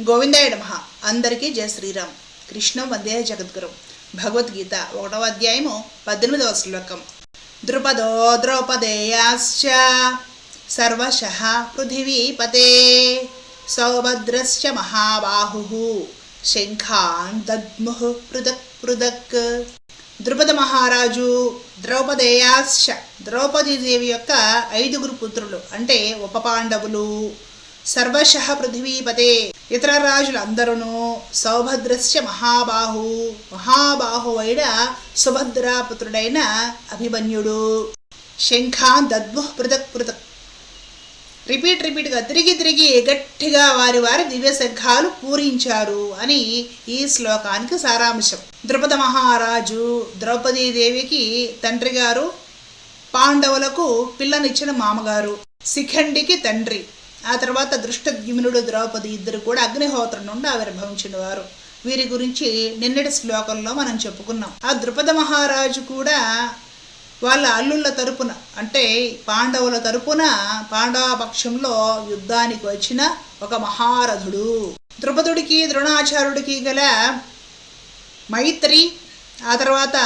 గోవిందాయ నమ. అందరికీ జయ శ్రీరామ్. కృష్ణం వందే జగద్గురు. భగవద్గీత ఒకటవ అధ్యాయము పద్దెనిమిదవ శ్లోకం. ద్రుపదో ద్రౌపదేయాశ్చ సర్వశ పృథివీపతే సౌభద్రశ్చ మహాబాహు. శంఖాన్ దద్ముః పృథక్ పృథక్. ద్రుపద మహారాజు ద్రౌపదేయాశ్చ. ద్రౌపదీదేవి యొక్క ఐదుగురు పుత్రులు అంటే ఉప పాండవులు. సర్వశ పృథివీపతే. ఇతర రాజులందరూ సౌభద్రస్య మహాబాహు. మహాబాహు అయిన సుభద్రాపుత్రుడైన అభిమన్యుడు. శంఖాన్ దద్భు పృథక్ పృథక్. రిపీట్ రిపీట్గా తిరిగి తిరిగి గట్టిగా వారి వారి దివ్య శంఖాలు పూరించారు అని ఈ శ్లోకానికి సారాంశం. ద్రుపద మహారాజు ద్రౌపదీదేవికి తండ్రి గారు పాండవులకు పిల్లనిచ్చిన మామగారు శిఖండికి తండ్రి. ఆ తర్వాత దృష్టద్యుమ్నుడు ద్రౌపది ఇద్దరు కూడా అగ్నిహోత్రం నుండి ఆవిర్భవించిన వారు వీరి గురించి నిన్నటి శ్లోకంలో మనం చెప్పుకున్నాం. ఆ ద్రుపద మహారాజు కూడా వాళ్ళ అల్లుళ్ళ తరపున అంటే పాండవుల తరపున పాండవ పక్షంలో యుద్ధానికి వచ్చిన ఒక మహారథుడు. ద్రుపదుడికి ద్రోణాచార్యుడికి గల మైత్రి ఆ తర్వాత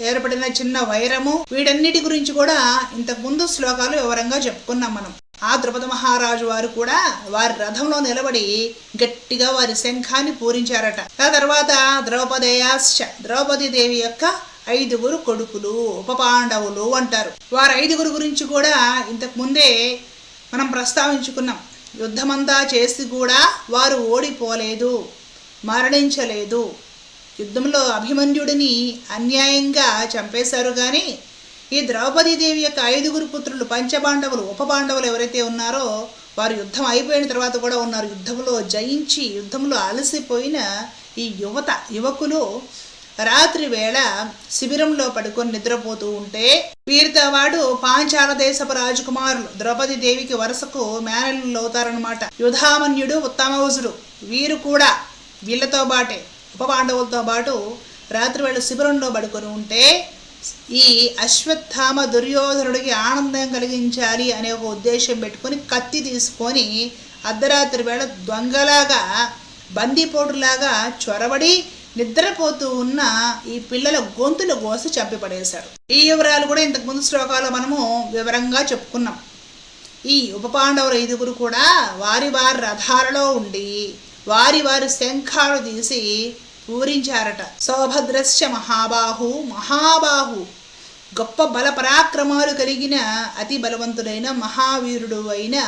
ఏర్పడిన చిన్న వైరము వీటన్నిటి గురించి కూడా ఇంతకు ముందు శ్లోకాలు వివరంగా చెప్పుకున్నాం మనం. ఆ ద్రుపద మహారాజు వారు కూడా వారి రథంలో నిలబడి గట్టిగా వారి శంఖాన్ని పూరించారట. ఆ తర్వాత ద్రౌపదేయాశ్చ ద్రౌపది దేవి యొక్క ఐదుగురు కొడుకులు ఉప పాండవులు అంటారు. వారి ఐదుగురు గురించి కూడా ఇంతకు ముందే మనం ప్రస్తావించుకున్నాం. యుద్ధమంతా చేసి కూడా వారు ఓడిపోలేదు మరణించలేదు. యుద్ధంలో అభిమన్యుడిని అన్యాయంగా చంపేశారు కానీ ఈ ద్రౌపదీదేవి యొక్క ఐదుగురు పుత్రులు పంచపాండవులు ఉపపాండవులు ఎవరైతే ఉన్నారో వారు యుద్ధం అయిపోయిన తర్వాత కూడా ఉన్నారు. యుద్ధంలో జయించి యుద్ధంలో అలసిపోయిన ఈ యువత యువకులు రాత్రి వేళ శిబిరంలో పడుకొని నిద్రపోతూ ఉంటే వీరితో వాడు పాంచాల దేశపు రాజకుమారులు. ద్రౌపది దేవికి వరుసకు మేనల్లు అవుతారనమాట యుధామన్యుడు ఉత్తమవసుడు. వీరు కూడా వీళ్ళతో బాటే ఉప పాండవులతో పాటు రాత్రి వేళ శిబిరంలో పడుకొని ఉంటే ఈ అశ్వత్థామ దుర్యోధనుడికి ఆనందం కలిగించాలి అనే ఒక ఉద్దేశం పెట్టుకొని కత్తి తీసుకొని అర్ధరాత్రి వేళ దొంగలాగా బందీపోటులాగా చొరబడి నిద్రపోతూ ఉన్న ఈ పిల్లల గొంతులు కోసి చంపిపడేశాడు ఈ వివరాలు కూడా ఇంతకు ముందు శ్లోకాలు మనము వివరంగా చెప్పుకున్నాం. ఈ ఉప పాండవుల ఐదుగురు కూడా వారి వారి రథాలలో ఉండి వారి వారి శంఖాలు తీసి పూరించారట. సౌభద్రశ్చ మహాబాహు మహాబాహు. గొప్ప బల పరాక్రమాలు కలిగిన అతి బలవంతుడైన మహావీరుడు అయిన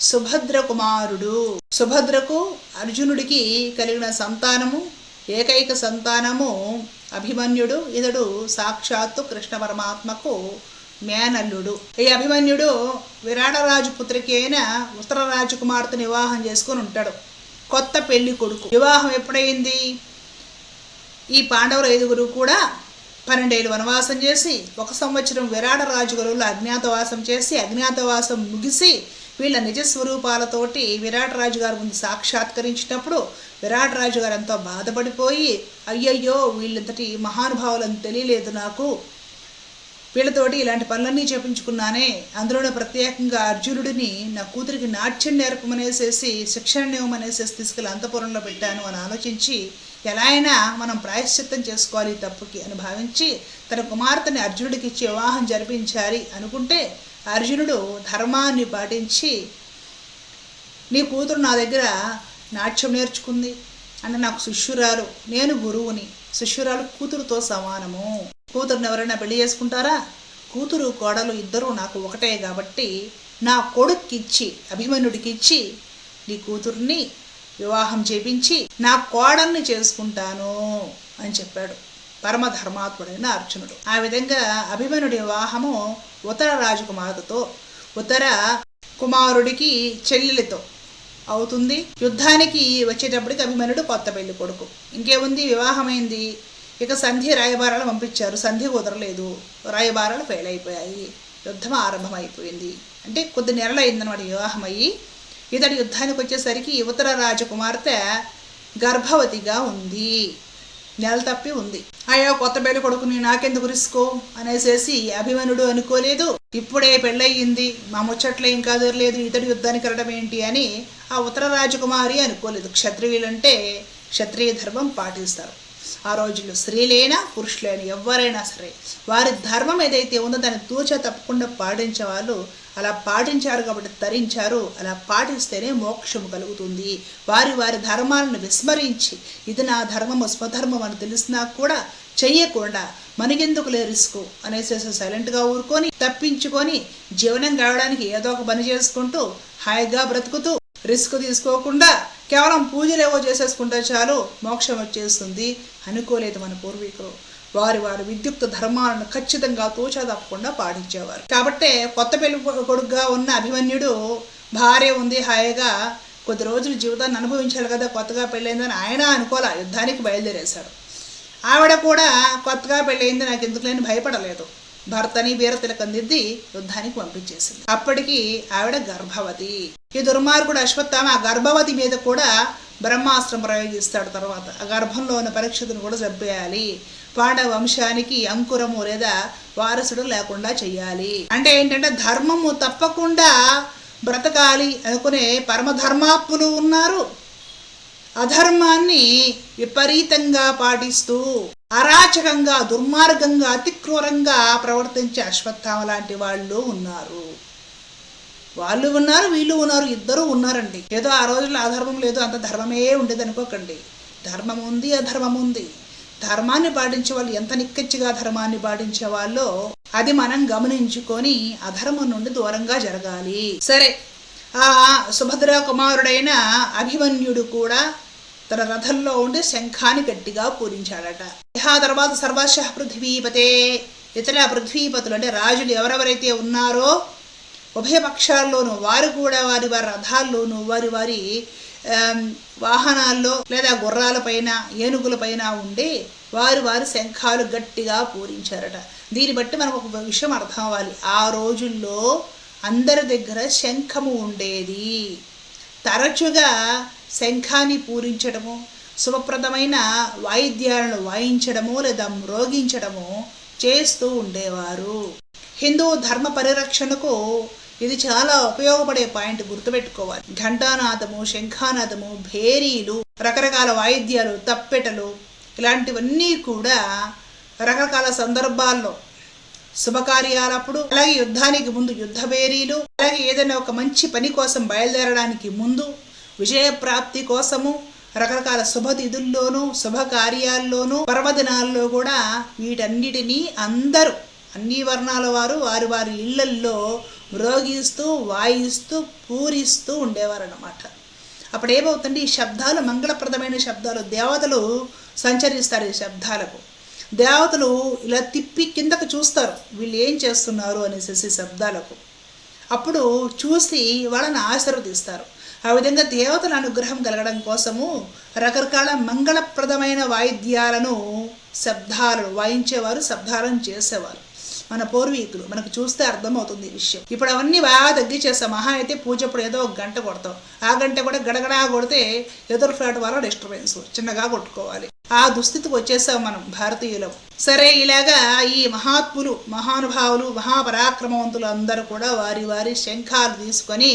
సుభద్ర కుమారుడు సుభద్రకు అర్జునుడికి కలిగిన సంతానము ఏకైక సంతానము అభిమన్యుడు. ఇతడు సాక్షాత్తు కృష్ణ పరమాత్మకు మేనల్లుడు. ఈ అభిమన్యుడు విరాటరాజు పుత్రికి అయిన ఉత్తర రాజకుమార్తెను వివాహం చేసుకొని ఉంటాడు. కొత్త పెళ్ళి కొడుకు. వివాహం ఎప్పుడైంది ఈ పాండవులు ఐదుగురు కూడా పన్నెండేళ్ళు వనవాసం చేసి ఒక సంవత్సరం విరాట రాజుగురువులు అజ్ఞాతవాసం చేసి అజ్ఞాతవాసం ముగిసి వీళ్ళ నిజ స్వరూపాలతోటి విరాట రాజు గారి ముందు సాక్షాత్కరించినప్పుడు విరాట్ రాజు గారు ఎంతో బాధపడిపోయి అయ్యయ్యో వీళ్ళంతటి మహానుభావులను తెలియలేదు నాకు. వీళ్ళతోటి ఇలాంటి పనులన్నీ చేపించుకున్నానే. అందులోనే ప్రత్యేకంగా అర్జునుడిని నా కూతురికి నాట్యం నేర్పమనేసేసి శిక్షణ ఇవ్వమనేసేసి తీసుకెళ్ళి అంతపురంలో పెట్టాను అని ఆలోచించి ఎలా అయినా మనం ప్రాయశ్చిత్తం చేసుకోవాలి తప్పుకి అని భావించి తన కుమార్తెని అర్జునుడికి ఇచ్చి వివాహం జరిపించాలి అనుకుంటే అర్జునుడు ధర్మాన్ని పాటించి నీ కూతురు నా దగ్గర నాట్యం నేర్చుకుంది. అంటే నాకు శిష్యురాలు నేను గురువుని. శిష్యురాలు కూతురుతో సమానము. కూతురుని ఎవరైనా పెళ్ళి చేసుకుంటారా? కూతురు కోడలు ఇద్దరూ నాకు ఒకటే కాబట్టి నా కొడుక్కిచ్చి అభిమన్యుడికిచ్చి నీ కూతుర్ని వివాహం చేపించి నా కోడల్ని చేసుకుంటాను అని చెప్పాడు పరమధర్మాత్ముడైన అర్జునుడు. ఆ విధంగా అభిమన్యుడి వివాహము ఉత్తర రాజకుమారుడితో ఉత్తర కుమారుడికి చెల్లెలితో అవుతుంది. యుద్ధానికి వచ్చేటప్పటికి అభిమన్యుడు కొత్త పెళ్ళి కొడుకు. ఇంకేముంది? వివాహమైంది. ఇక సంధి రాయబారాలు పంపించారు. సంధి కుదరలేదు. రాయబారాలు ఫెయిల్ అయిపోయాయి. యుద్ధం ఆరంభమైపోయింది. అంటే కొద్ది నెలలు అయిందనమాట వివాహం అయ్యి. ఇతడి యుద్ధానికి వచ్చేసరికి యువతర రాజకుమార్తె గర్భవతిగా ఉంది. నెల తప్పి ఉంది. అయ్యో కొత్త పెళ్ళి కొడుకుని నాకెందుకు రిస్కో? అనేసేసి అభిమన్యుడు అనుకోలేదు. ఇప్పుడే పెళ్ళయింది. మా ముచ్చట్లో ఇంకా దొరలేదు ఇతడు యుద్ధానికి వెళ్ళడం ఏంటి అని ఆ ఉత్తర రాజకుమారి అనుకోలేదు. క్షత్రియులంటే క్షత్రియ ధర్మం పాటిస్తారు. ఆ రోజుల్లో స్త్రీలైనా పురుషులైన ఎవరైనా సరే వారి ధర్మం ఏదైతే ఉందో దాన్ని తూచ తప్పకుండా పాటించే వాళ్ళు అలా పాటించారు కాబట్టి తరించారు అలా పాటిస్తేనే మోక్షం కలుగుతుంది. వారి వారి ధర్మాలను విస్మరించి ఇది నా ధర్మము స్వధర్మం అని తెలిసినా కూడా చెయ్యకుండా మనకెందుకులే రిస్క్ అనేసి సైలెంట్గా ఊరుకొని తప్పించుకొని జీవనం కావడానికి ఏదో ఒక పని చేసుకుంటూ హాయిగా బ్రతుకుతూ రిస్క్ తీసుకోకుండా కేవలం పూజలు ఏవో చేసేసుకుంటే చాలు మోక్షం వచ్చేస్తుంది. అనుకోలేదు మన పూర్వీకులు. వారి వారి విద్యుక్త ధర్మాలను ఖచ్చితంగా తోచా తప్పకుండా పాటించేవారు. కాబట్టే కొత్త పెళ్ళి కొడుకుగా ఉన్న అభిమన్యుడు భార్య ఉంది హాయిగా కొద్ది రోజులు జీవితాన్ని అనుభవించాలి కదా కొత్తగా పెళ్ళైందని ఆయన అనుకోలే యుద్ధానికి బయలుదేరేశాడు. ఆవిడ కూడా కొత్తగా పెళ్ళయింది నాకు ఎందుకు లేని భయపడలేదు. భర్తని వీరతిలకం దిద్ది యుద్ధానికి పంపించేసింది. అప్పటికి ఆవిడ గర్భవతి. ఈ దుర్మార్గుడు అశ్వత్థామ ఆ గర్భవతి మీద కూడా బ్రహ్మాస్త్రం ప్రయోగిస్తాడు తర్వాత. ఆ గర్భంలో ఉన్న పరీక్షతును కూడా చంపేయాలి పాండవ వంశానికి అంకురము లేదా వారసుడు లేకుండా చెయ్యాలి. అంటే ఏంటంటే ధర్మము తప్పకుండా బ్రతకాలి అనుకునే పరమధర్మాత్ములు ఉన్నారు. అధర్మాన్ని విపరీతంగా పాటిస్తూ అరాచకంగా దుర్మార్గంగా అతిక్రూరంగా ప్రవర్తించే అశ్వత్థామ లాంటి వాళ్ళు ఉన్నారు. వాళ్ళు ఉన్నారు వీళ్ళు ఉన్నారు ఇద్దరు ఉన్నారండి. ఏదో ఆ రోజుల్లో అధర్మం లేదు అంత ధర్మమే ఉండేది అనుకోకండి. ధర్మం ఉంది అధర్మం ఉంది. ధర్మాన్ని పాటించే వాళ్ళు ఎంత నిక్కచ్చిగా ధర్మాన్ని పాటించే వాళ్ళో అది మనం గమనించుకొని అధర్మం నుండి దూరంగా జరగాలి. సరే ఆ సుభద్ర కుమారుడైన అభిమన్యుడు కూడా తన రథంలో ఉండి శంఖాన్ని గట్టిగా పూరించాడట ఆ తర్వాత సర్వశ పృథ్వీపతే. ఇతర పృథ్వీపతులు అంటే రాజులు ఎవరెవరైతే ఉన్నారో ఉభయ పక్షాల్లోనూ వారు కూడా వారి వారి రథాల్లోనూ వారి వారి వాహనాల్లో లేదా గుర్రాలపైన ఏనుగులపైన ఉండి వారు వారి శంఖాలు గట్టిగా పూరించారట. దీన్ని బట్టి మనకు ఒక విషయం అర్థం అవ్వాలి ఆ రోజుల్లో అందరి దగ్గర శంఖము ఉండేది. తరచుగా శంఖాన్ని పూరించడము శుభప్రదమైన వాయిద్యాలను వాయించడము లేదా మ్రోగించడము చేస్తూ ఉండేవారు. హిందూ ధర్మ పరిరక్షణకు ఇది చాలా ఉపయోగపడే పాయింట్ గుర్తుపెట్టుకోవాలి. ఘంటానాదము శంఖానాదము భేరీలు రకరకాల వాయిద్యాలు తప్పెటలు ఇలాంటివన్నీ కూడా రకరకాల సందర్భాల్లో శుభకార్యాలప్పుడు అలాగే యుద్ధానికి ముందు యుద్ధ భేరీలు అలాగే ఏదైనా ఒక మంచి పని కోసం బయలుదేరడానికి ముందు విజయప్రాప్తి కోసము రకరకాల శుభతిథుల్లోనూ శుభకార్యాల్లోనూ పర్వదినాల్లో కూడా వీటన్నిటినీ అందరూ అన్ని వర్ణాల వారు వారి వారి ఇళ్ళల్లో మ్రోగిస్తూ వాయిస్తూ పూరిస్తూ ఉండేవారన్నమాట. అప్పుడు ఏమవుతుంది ఈ శబ్దాలు మంగళప్రదమైన శబ్దాలు దేవతలు సంచరిస్తారు ఈ శబ్దాలకు. దేవతలు ఇలా తిప్పి కిందకు చూస్తారు వీళ్ళు ఏం చేస్తున్నారు అనేసి శబ్దాలకు. అప్పుడు చూసి వాళ్ళని ఆశీర్వదిస్తారు. ఆ విధంగా దేవతల అనుగ్రహం కలగడం కోసము రకరకాల మంగళప్రదమైన వాయిద్యాలను శబ్దాలను వాయించేవారు శబ్దాలను చేసేవారు. మన పూర్వీకులు. మనకు చూస్తే అర్థమవుతుంది ఈ విషయం. ఇప్పుడు అవన్నీ బాగా తగ్గించేస్తాం మహా అయితే పూజప్పుడు ఏదో ఒక గంట కొడతాం. ఆ గంట కూడా గడగడా కొడితే ఎదురు ఫ్లాట్ వల్ల డిస్టర్బెన్స్ చిన్నగా కొట్టుకోవాలి. ఆ దుస్థితికి వచ్చేసాం మనం భారతీయులం. సరే ఇలాగా ఈ మహాత్ములు మహానుభావులు మహాపరాక్రమవంతులు అందరూ కూడా వారి వారి శంఖాలు తీసుకొని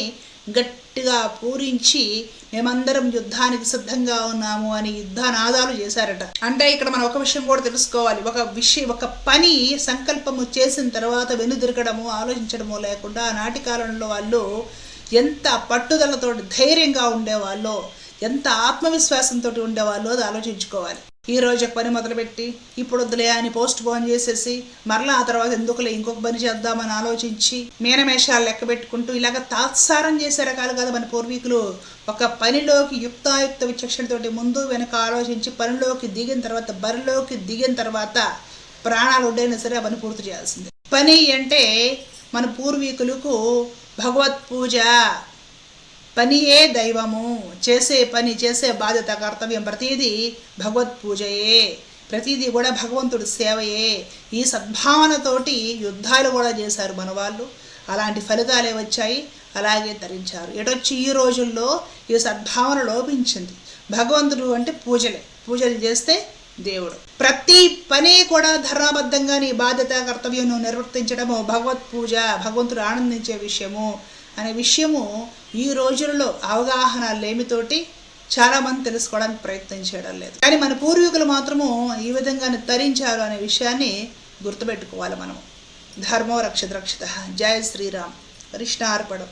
గట్టిగా పూరించి మేమందరం యుద్ధానికి సిద్ధంగా ఉన్నాము అని యుద్ధనాదాలు చేశారట. అంటే ఇక్కడ మనం ఒక విషయం కూడా తెలుసుకోవాలి. ఒక విషయం ఒక పని సంకల్పము చేసిన తర్వాత వెనుదిరగడము ఆలోచించడము లేకుండా ఆనాటి కాలంలో వాళ్ళు ఎంత పట్టుదలతో ధైర్యంగా ఉండేవాళ్ళో ఎంత ఆత్మవిశ్వాసంతో ఉండేవాళ్ళో అది ఆలోచించుకోవాలి. ఈ రోజు పని మొదలుపెట్టి ఇప్పుడు వద్దులే అని పోస్ట్ పోన్ చేసేసి మరలా ఆ తర్వాత ఎందుకులే ఇంకొక పని చేద్దామని ఆలోచించి మీనమేషాలు లెక్క పెట్టుకుంటూ ఇలాగ తాత్సారం చేసే రకాలు కదా మన పూర్వీకులు. ఒక పనిలోకి యుక్తాయుక్త విచక్షణతోటి ముందు వెనక ఆలోచించి పనిలోకి దిగిన తర్వాత బరిలోకి దిగిన తర్వాత ప్రాణాలు ఉండైనా సరే ఆ పని పూర్తి చేయాల్సిందే. పని అంటే మన పూర్వీకులకు భగవత్ పూజ. పనియే దైవము చేసే పని చేసే బాధ్యత కర్తవ్యం ప్రతిదీ భగవత్ పూజయే. ప్రతిదీ కూడా భగవంతుడు సేవయే. ఈ సద్భావనతోటి యుద్ధాలు కూడా చేశారు మన వాళ్ళు అలాంటి ఫలితాలే వచ్చాయి అలాగే తరించారు. ఎటొచ్చి ఈ రోజుల్లో ఈ సద్భావన లోపించింది? భగవంతుడు అంటే పూజలే. పూజలు చేస్తే దేవుడు. ప్రతి పని కూడా ధర్మబద్ధంగా నీ బాధ్యత కర్తవ్యం నువ్వు నిర్వర్తించడము భగవత్ పూజ భగవంతుడు ఆనందించే విషయము. అనే విషయము ఈ రోజుల్లో అవగాహన లేమితోటి చాలా మంది తెలుసుకోవడానికి ప్రయత్నం చేయడం లేదు. కానీ మన పూర్వీకులు మాత్రము ఈ విధంగా తరించారు అనే విషయాన్ని గుర్తుపెట్టుకోవాలి మనం ధర్మో రక్షత రక్షిత జయ శ్రీరామ్. కృష్ణార్పణం